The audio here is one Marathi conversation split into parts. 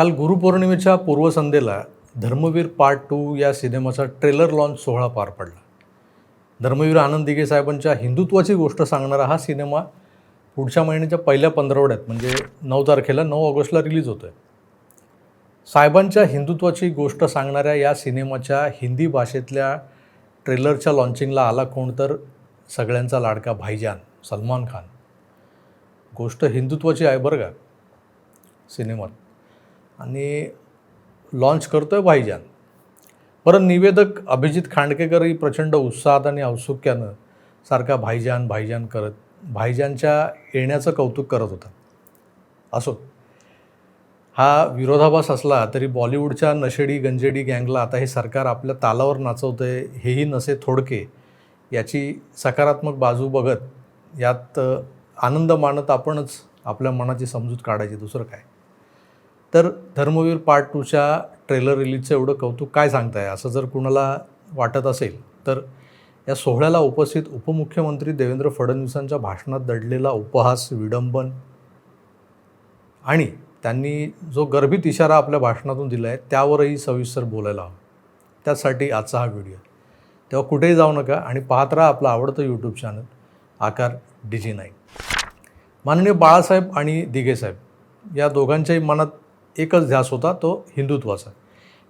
काल गुरुपौर्णिमेच्या पूर्वसंध्येला धर्मवीर पार्ट टू या सिनेमाचा ट्रेलर लॉन्च सोहळा पार पडला. धर्मवीर आनंद दिघे साहेबांच्या हिंदुत्वाची गोष्ट सांगणारा हा सिनेमा पुढच्या महिन्याच्या पहिल्या पंधरवड्यात म्हणजे नऊ तारखेला नऊ ऑगस्टला रिलीज होतो आहे साहेबांच्या हिंदुत्वाची गोष्ट सांगणाऱ्या या सिनेमाच्या हिंदी भाषेतल्या ट्रेलरच्या लॉन्चिंगला आला कोण तर सगळ्यांचा लाडका भाईजान सलमान खान. गोष्ट हिंदुत्वाची आहे बरं का सिनेमात. आणि लॉन्च करतो आहे भाईजान. परत निवेदक अभिजित खांडकेकरही प्रचंड उत्साहात आणि औत्सुक्यानं सारखा भाईजान भाईजान करत भाईजानच्या येण्याचं कौतुक करत होता. असो हा विरोधाभास असला तरी बॉलिवूडच्या नशेडी गंजेडी गँगला आता हे सरकार आपल्या तालावर नाचवतं आहे हेही नसे थोडके याची सकारात्मक बाजू बघत यात आनंद मानत आपणच आपल्या मनाची समजूत काढायची. दुसरं काय? तर धर्मवीर पार्ट टूच्या ट्रेलर रिलीजचं एवढं कौतुक काय सांगताय? असं जर कुणाला वाटत असेल तर या सोहळ्याला उपस्थित उपमुख्यमंत्री देवेंद्र फडणवीसांच्या भाषणात दडलेला उपहास विडंबन आणि त्यांनी जो गर्भित इशारा आपल्या भाषणातून दिला आहे त्यावरही सविस्तर बोलायला हवं. त्यासाठी आजचा हा व्हिडिओ तेव्हा कुठेही जाऊ नका आणि पाहत राहा आपलं आवडतं YouTube channel Aakar digi nine माननीय बाळासाहेब आणि दिघेसाहेब या दोघांच्याही मनात एकच ध्यास होता तो हिंदुत्वाचा.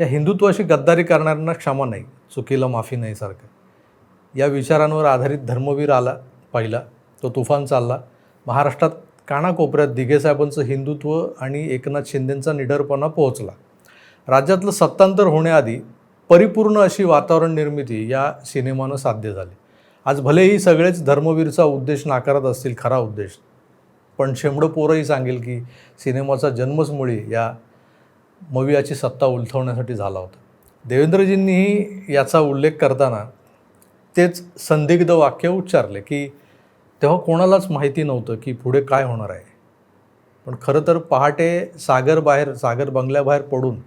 या हिंदुत्वाशी गद्दारी करणाऱ्यांना क्षमा नाही चुकीला माफी नाही सारखं. या विचारांवर आधारित धर्मवीर आला पहिला तो तुफान चालला. महाराष्ट्रात कानाकोपऱ्यात दिघेसाहेबांचं हिंदुत्व आणि एकनाथ शिंदेंचा निडरपणा पोहोचला. राज्यातलं सत्तांतर होण्याआधी परिपूर्ण अशी वातावरण निर्मिती या सिनेमानं साध्य झाली. आज भलेही सगळेच धर्मवीरचा उद्देश नाकारत असतील खरा उद्देश पण शेंबडं पोरंही सांगेल की सिनेमाचा जन्मच मुळी या मवियाची सत्ता उलथवण्यासाठी झाला होता. देवेंद्रजींनीही याचा उल्लेख करताना तेच संदिग्ध वाक्य उच्चारले की तेव्हा कोणालाच माहिती नव्हतं की पुढे काय होणार आहे. पण खरं तर पहाटे सागर बाहेर सागर बंगल्याबाहेर पडून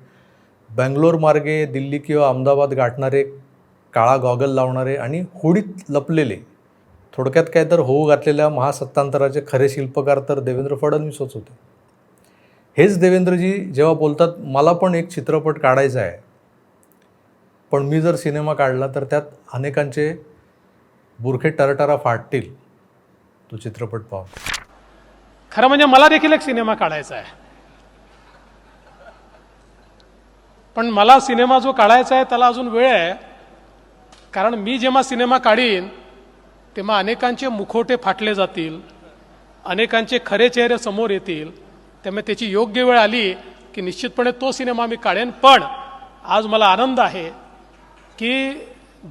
बँगलोर मार्गे दिल्ली किंवा अहमदाबाद गाठणारे काळा गॉगल लावणारे आणि होडीत लपलेले थोडक्यात काय तर होऊ घातलेल्या महासत्तांतराचे खरे शिल्पकार तर देवेंद्र फडणवीसच होते. हेच देवेंद्रजी जेव्हा बोलतात मला पण एक चित्रपट काढायचा आहे. पण मी जर सिनेमा काढला तर त्यात अनेकांचे बुरखे टरटरा फाटतील. तो चित्रपट पाहून खरं म्हणजे मला देखील एक सिनेमा काढायचा आहे. पण मला सिनेमा जो काढायचा आहे त्याला अजून वेळ आहे. कारण मी जेव्हा सिनेमा काढीन तेव्हा अनेकांचे मुखोटे फाटले जातील अनेकांचे खरे चेहरे समोर येतील त्यामुळे त्याची योग्य वेळ आली की निश्चितपणे तो सिनेमा मी काढेन. पण आज मला आनंद आहे की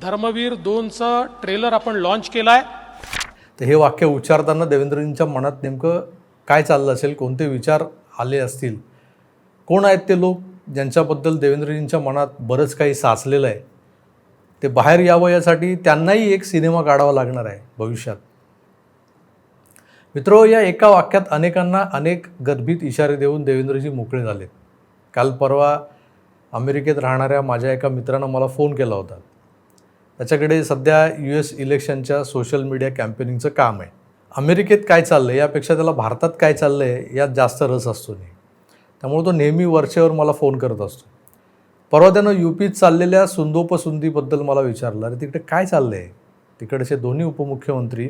धर्मवीर दोनचं ट्रेलर आपण लॉन्च केलं आहे तर हे वाक्य उच्चारताना देवेंद्रजींच्या मनात नेमकं काय चाललं असेल कोणते विचार आले असतील? कोण आहेत ते लोक ज्यांच्याबद्दल देवेंद्रजींच्या मनात बरंच काही साचलेलं आहे? ते बाहेर यावं यासाठी त्यांनाही एक सिनेमा काढावा लागणार आहे भविष्यात. मित्रो या एका वाक्यात अनेकांना अनेक गदबीत इशारे देऊन देवेंद्रजी मोकळे झालेत काल परवा अमेरिकेत राहणाऱ्या माझ्या एका मित्रानं मला फोन केला होता. त्याच्याकडे सध्या यू एस इलेक्शनच्या सोशल मीडिया कॅम्पेनिंगचं काम आहे. अमेरिकेत काय चाललं आहे यापेक्षा त्याला भारतात काय चाललं आहे यात जास्त रस असतो नाही. त्यामुळे तो नेहमी वरचेवर मला फोन करत असतो. परवा त्यानं यू पीत चाललेल्या सुंदोपसुंदीबद्दल मला विचारलं अरे तिकडे काय चाललं आहे तिकडचे दोन्ही उपमुख्यमंत्री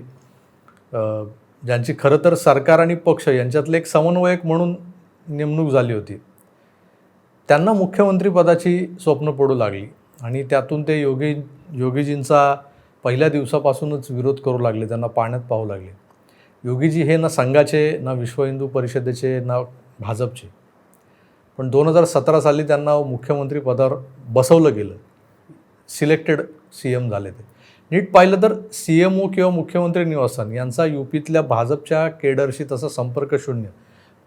ज्यांची खरं तर सरकार आणि पक्ष यांच्यातले एक समन्वयक म्हणून नेमणूक झाली होती. त्यांना मुख्यमंत्रीपदाची स्वप्न पडू लागली आणि त्यातून ते योगी योगीजींचा पहिल्या दिवसापासूनच विरोध करू लागले त्यांना पाण्यात पाहू लागले. योगीजी हे ना संघाचे ना विश्व हिंदू परिषदेचे ना भाजपचे. पण दोन हजार सतरा साली त्यांना मुख्यमंत्री पदावर बसवलं गेलं. सिलेक्टेड सी एम झाले ते. नीट पाहिलं तर सी एम ओ किंवा मुख्यमंत्री निवासन यांचा युपीतल्या भाजपच्या केडरशी तसा संपर्क शून्य.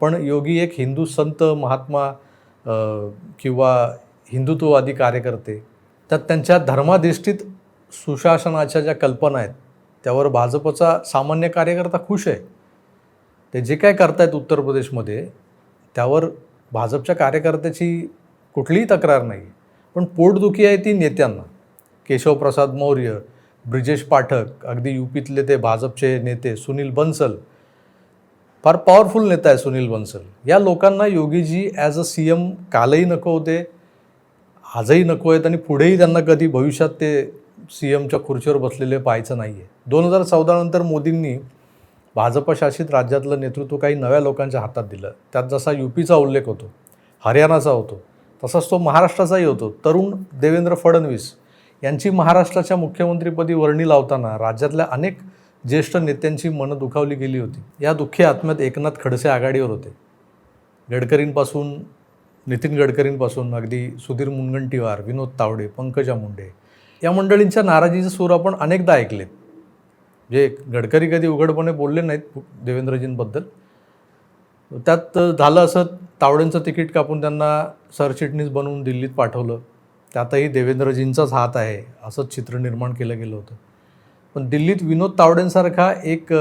पण योगी एक हिंदू संत महात्मा किंवा हिंदुत्ववादी कार्यकर्ते तर त्यांच्या धर्माधिष्ठित सुशासनाच्या ज्या कल्पना आहेत त्यावर भाजपचा सामान्य कार्यकर्ता खुश आहे. ते जे काय करतायत उत्तर प्रदेशमध्ये त्यावर भाजपच्या कार्यकर्त्याची कुठलीही तक्रार नाही. पण पोटदुखी आहे ती नेत्यांना. केशवप्रसाद मौर्य ब्रिजेश पाठक अगदी युपीतले ते भाजपचे नेते सुनील बन्सल फार पॉवरफुल नेता आहे सुनील बन्सल. या लोकांना Yogiji as a C M कालही नको होते आजही नको आहेत आणि पुढेही त्यांना कधी भविष्यात ते सी एमच्या खुर्चीवर बसलेले पाहायचं नाही आहे दोन हजार चौदानंतर मोदींनी भाजपशासित राज्यातलं नेतृत्व काही नव्या लोकांच्या हातात दिलं. त्यात जसा युपीचा उल्लेख होतो हरियाणाचा होतो तसाच तो महाराष्ट्राचाही होतो. तरुण देवेंद्र फडणवीस यांची महाराष्ट्राच्या मुख्यमंत्रीपदी वर्णी लावताना राज्यातल्या अनेक ज्येष्ठ नेत्यांची मनं दुखावली गेली होती. या दुःखी आत्म्यात एकनाथ खडसे आघाडीवर होते. गडकरींपासून नितीन गडकरींपासून अगदी सुधीर मुनगंटीवार विनोद तावडे पंकजा मुंडे या मंडळींच्या नाराजीचे सूर आपण अनेकदा ऐकलेत. जे गडकरी कधी उघडपणे बोलले नाहीत देवेंद्रजींबद्दल. त्यात झालं असं तावडेंचं तिकीट कापून त्यांना सरचिटणीस बनवून दिल्लीत पाठवलं. त्यातही देवेंद्रजींचाच हात आहे असंच चित्र निर्माण केलं गेलं होतं. पण दिल्लीत विनोद तावडेंसारखा एक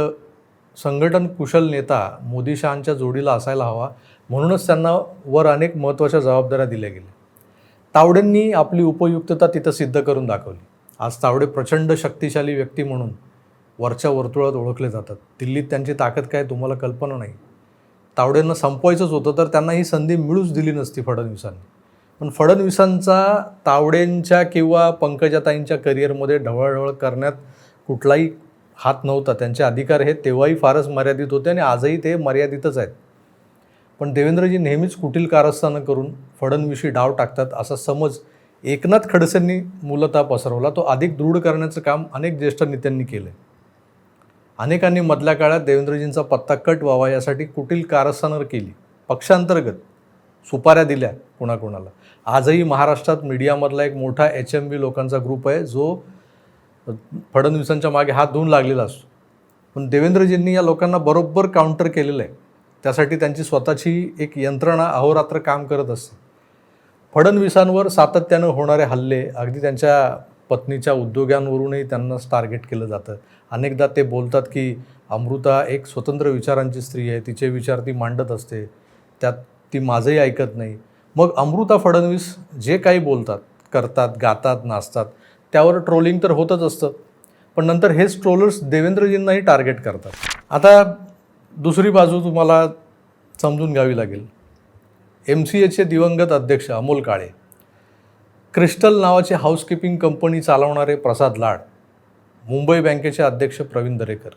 संघटन कुशल नेता मोदी शहांच्या जोडीला असायला हवा म्हणूनच त्यांना वर अनेक महत्त्वाच्या जबाबदाऱ्या दिल्या गेल्या. तावडेंनी आपली उपयुक्तता तिथं सिद्ध करून दाखवली. आज तावडे प्रचंड शक्तिशाली व्यक्ती म्हणून वरच्या वर्तुळात ओळखले जातात. दिल्लीत त्यांची ताकद काय तुम्हाला कल्पना नाही. तावडेंना संपवायचंच होतं तर त्यांना ही संधी मिळूच दिली नसती फडणवीसांनी. पण फडणवीसांचा तावडेंच्या किंवा पंकजाताईंच्या करिअरमध्ये ढवळढवळ करण्यात कुठलाही हात नव्हता. त्यांचे अधिकार हे तेव्हाही फारच मर्यादित होते आणि आजही ते मर्यादितच आहेत. पण देवेंद्रजी नेहमीच कुटील कारस्थानं करून फडणवीशी डाव टाकतात असा समज एकनाथ खडसेंनी मूलतः पसरवला. तो अधिक दृढ करण्याचं काम अनेक ज्येष्ठ नेत्यांनी केलं अनेकांनी मधल्या काळात देवेंद्रजींचा पत्ता कट व्हावा यासाठी कुटील कारस्थानं केली. पक्षांतर्गत सुपाऱ्या दिल्या कोणाकोणाला. आजही महाराष्ट्रात मीडियामधला एक मोठा एच एम बी लोकांचा ग्रुप आहे जो फडणवीसांच्या मागे हात धुवून लागलेला असतो. पण देवेंद्रजींनी या लोकांना बरोबर काउंटर केलेलं आहे. त्यासाठी त्यांची स्वतःची एक यंत्रणा अहोरात्र काम करत असते. फडणवीसांवर सातत्यानं होणारे हल्ले अगदी त्यांच्या पत्नीच्या उद्योगांवरूनही त्यांना टार्गेट केलं जातं. अनेकदा ते बोलतात की अमृता एक स्वतंत्र विचारांची स्त्री आहे तिचे विचार ती मांडत असते. त्यात ती माझंही ऐकत नाही. मग अमृता फडणवीस जे काही बोलतात करतात गातात नाचतात त्यावर ट्रोलिंग तर होतच असतं. पण नंतर हेच ट्रोलर्स देवेंद्रजींनाही टार्गेट करतात. आता दुसरी बाजू तुम्हाला समजून घ्यावी लागेल. एम सी एचे दिवंगत अध्यक्ष अमोल काळे क्रिस्टल नावाची हाऊसकीपिंग कंपनी चालवणारे प्रसाद लाड मुंबई बँकेचे अध्यक्ष प्रवीण दरेकर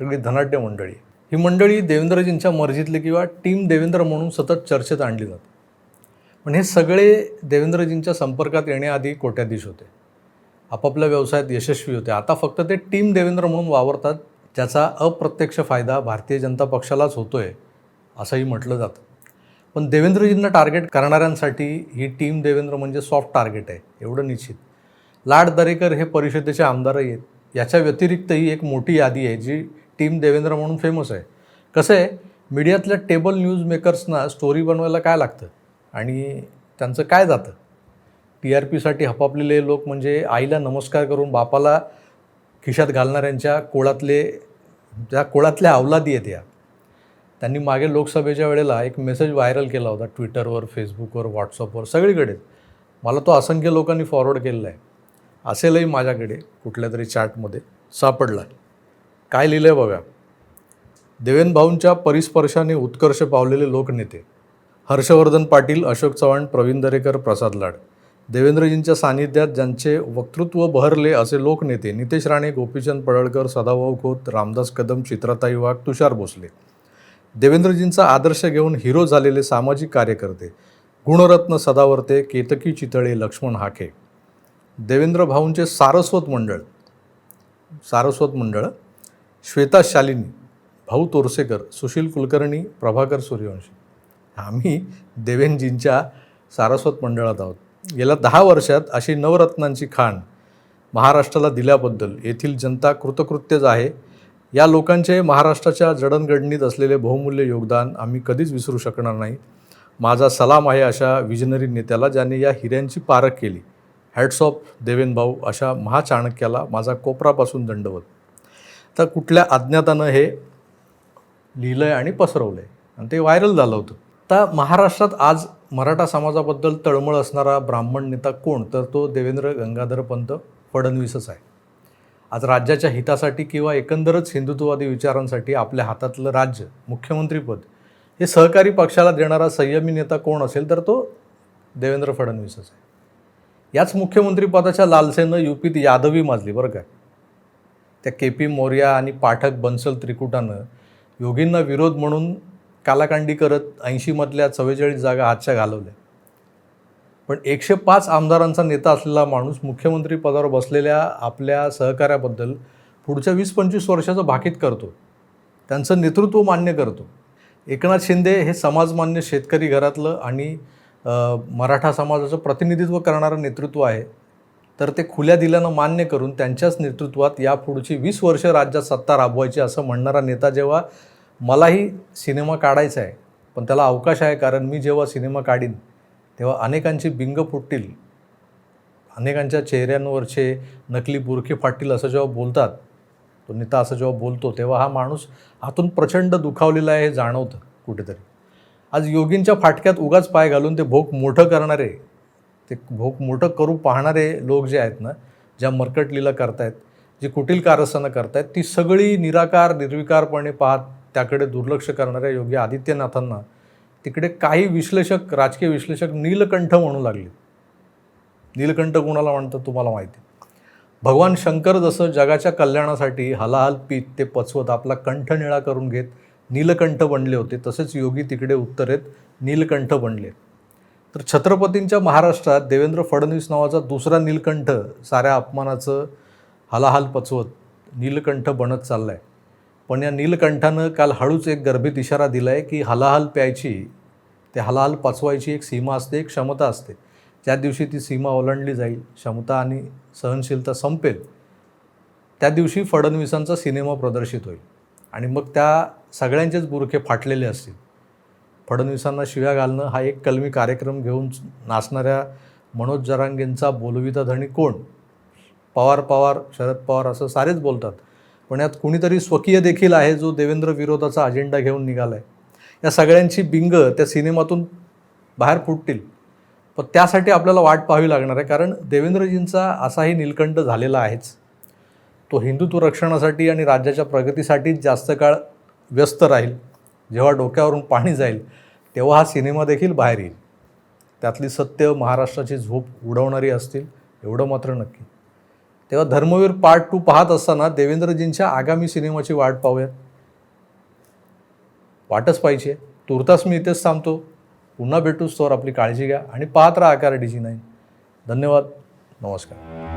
सगळी धनाढ्य मंडळी. ही मंडळी देवेंद्रजींच्या मर्जीतली किंवा टीम देवेंद्र म्हणून सतत चर्चेत आणली जाते. पण हे सगळे देवेंद्रजींच्या संपर्कात येण्याआधी कोट्याधीश होते. आपापल्या व्यवसायात यशस्वी होते. आता फक्त ते टीम देवेंद्र म्हणून वावरतात ज्याचा अप्रत्यक्ष फायदा भारतीय जनता पक्षालाच होतो आहे असंही म्हटलं जातं. पण देवेंद्रजींना टार्गेट करणाऱ्यांसाठी ही टीम देवेंद्र म्हणजे सॉफ्ट टार्गेट आहे एवढं निश्चित. लाड दरेकर हे परिषदेचे आमदारही आहेत. याच्या व्यतिरिक्तही एक मोठी यादी आहे जी टीम देवेंद्र म्हणून फेमस आहे. कसं आहे मीडियातल्या टेबल न्यूज मेकर्सना स्टोरी बनवायला काय लागतं? आणि त्यांचं काय जातं? टी आर पीसाठी हपापलेले लोक म्हणजे आईला नमस्कार करून बापाला खिशात घालणाऱ्यांच्या कोळातले ज्या कोळातल्या अवलादी आहेत या. त्यांनी मागे लोकसभेच्या वेळेला एक मेसेज व्हायरल केला होता ट्विटरवर फेसबुकवर व्हॉट्सअपवर सगळीकडे. मला तो असंख्य लोकांनी फॉरवर्ड केलेला आहे. असेलही माझ्याकडे कुठल्या तरी चार्टमध्ये सापडला. काय लिहिलं आहे बघा? देवेंद्र भाऊंच्या परिस्पर्शाने उत्कर्ष पावलेले लोकनेते. हर्षवर्धन पाटील अशोक चव्हाण प्रवीण दरेकर प्रसाद लाड. देवेंद्रजींच्या सानिध्यात ज्यांचे वक्तृत्व बहरले असे लोकनेते नितेश राणे गोपीचंद पडळकर सदाभाऊ खोत रामदास कदम चित्राताई वाघ तुषार भोसले. देवेंद्रजींचा आदर्श घेऊन हिरो झालेले सामाजिक कार्यकर्ते गुणरत्न सदावर्ते केतकी चितळे लक्ष्मण हाके. देवेंद्र भाऊंचे सारस्वत मंडळ. सारस्वत मंडळ? श्वेता शालिनी भाऊ तोरसेकर सुशील कुलकर्णी प्रभाकर सूर्यवंशी. आम्ही देवेंजींच्या सारस्वत मंडळात आहोत. गेल्या दहा वर्षात अशी नवरत्नांची खाण महाराष्ट्राला दिल्याबद्दल येथील जनता कृतकृत्यच आहे. या लोकांचे महाराष्ट्राच्या जडणघडणीत असलेले बहुमूल्य योगदान आम्ही कधीच विसरू शकणार नाही. माझा सलाम आहे अशा विजनरी नेत्याला ज्याने या हिऱ्यांची पारख केली. हॅट्स ऑफ देवेन भाऊ अशा महाचाणक्याला माझा कोपरापासून दंडवत. तर कुठल्या अज्ञातानं हे लिहिलं आहे आणि पसरवलं आहे आणि ते व्हायरल झालं होतं. तर महाराष्ट्रात आज मराठा समाजाबद्दल तळमळ असणारा ब्राह्मण नेता कोण? तर तो देवेंद्र गंगाधर पंत फडणवीसच आहे. आज राज्याच्या हितासाठी किंवा एकंदरच हिंदुत्ववादी विचारांसाठी आपल्या हातातलं राज्य मुख्यमंत्रीपद हे सहकारी पक्षाला देणारा संयमी नेता कोण असेल तर तो देवेंद्र फडणवीसच आहे. याच मुख्यमंत्रीपदाच्या लालसेनं युपीत यादवी माजली बरं काय त्या के पी मोर्या आणि पाठक बन्सल त्रिकुटानं योगींना विरोध म्हणून कालाकांडी करत ऐंशीमधल्या चव्वेचाळीस जागा हातच्या घालवल्या. पण एकशे पाच आमदारांचा नेता असलेला माणूस मुख्यमंत्री पदावर बसलेल्या आपल्या सहकार्याबद्दल पुढच्या वीस पंचवीस वर्षाचं भाकीत करतो. त्यांचं नेतृत्व मान्य करतो. एकनाथ शिंदे हे समाजमान्य शेतकरी घरातलं आणि मराठा समाजाचं प्रतिनिधित्व करणारं नेतृत्व आहे. तर ते खुल्या दिल्यानं मान्य करून त्यांच्याच नेतृत्वात यापुढची वीस वर्ष राज्यात सत्ता राबवायची असं म्हणणारा नेता जेव्हा मलाही सिनेमा काढायचा आहे पण त्याला अवकाश आहे कारण मी जेव्हा सिनेमा काढीन तेव्हा अनेकांची बिंग फुटतील. अनेकांच्या चेहऱ्यांवरचे नकली बुरखे फाटतील असं जेव्हा बोलतात तो नेता असं जेव्हा बोलतो तेव्हा हा माणूस आतून प्रचंड दुखावलेला आहे हे जाणवतं कुठेतरी. आज योगींच्या फाटक्यात उगाच पाय घालून ते भोग मोठं करणारे ते भोक मोठं करू पाहणारे लोक जे आहेत ना ज्या मरकटलीला करतायत जी कुटील कारस्थानं करतायत ती सगळी निराकार निर्विकारपणे पाहत त्याकडे दुर्लक्ष करणाऱ्या योगी आदित्यनाथांना तिकडे काही विश्लेषक राजकीय विश्लेषक नीलकंठ म्हणू लागले. नीलकंठ कोणाला म्हणतात तुम्हाला माहिती? भगवान शंकर जसं जगाच्या कल्याणासाठी हलाहल पीत ते पचवत आपला कंठ निळा करून घेत नीलकंठ बनले होते तसेच योगी तिकडे उत्तरेत नीलकंठ बनले. तर छत्रपतींच्या महाराष्ट्रात देवेंद्र फडणवीस नावाचा दुसरा नीलकंठ साऱ्या अपमानाचं हालाहाल पचवत नीलकंठ बनत चालला आहे पण या नीलकंठानं काल हळूच एक गर्भित इशारा दिला आहे की हलाहल प्यायची ते हलाहल पचवायची एक सीमा असते एक क्षमता असते. ज्या दिवशी ती सीमा ओलांडली जाईल क्षमता आणि सहनशीलता संपेल त्या दिवशी फडणवीसांचा सिनेमा प्रदर्शित होईल. आणि मग त्या सगळ्यांचेच बुरखे फाटलेले असतील. फडणवीसांना शिव्या घालणं हा एक कलमी कार्यक्रम घेऊन नाचणाऱ्या मनोज जरांगेंचा बोलविता धणी कोण? पवार पवार शरद पवार असं सारेच बोलतात. पण यात कुणीतरी स्वकीय देखील आहे जो देवेंद्र विरोधाचा अजेंडा घेऊन निघाला आहे या सगळ्यांची बिंग त्या सिनेमातून बाहेर फुटतील. पण त्यासाठी आपल्याला वाट पाहावी लागणार आहे कारण देवेंद्रजींचा असाही नीलकंठ झालेला आहेच. तो हिंदुत्व रक्षणासाठी आणि राज्याच्या प्रगतीसाठीच जास्त काळ व्यस्त राहील. जेव्हा डोक्यावरून पाणी जाईल तेव्हा हा सिनेमा देखील बाहेर येईल. त्यातली सत्य महाराष्ट्राची झोप उडवणारी असतील एवढं मात्र नक्की. तेव्हा धर्मवीर पार्ट टू पाहत असताना देवेंद्रजींच्या आगामी सिनेमाची वाट पाहूयात. वाटच पाहिजे. तुर्तास मी इथेच थांबतो. पुन्हा भेटूच तोवर आपली काळजी घ्या आणि पाहत राहा आकार डी जी नाईन धन्यवाद. नमस्कार.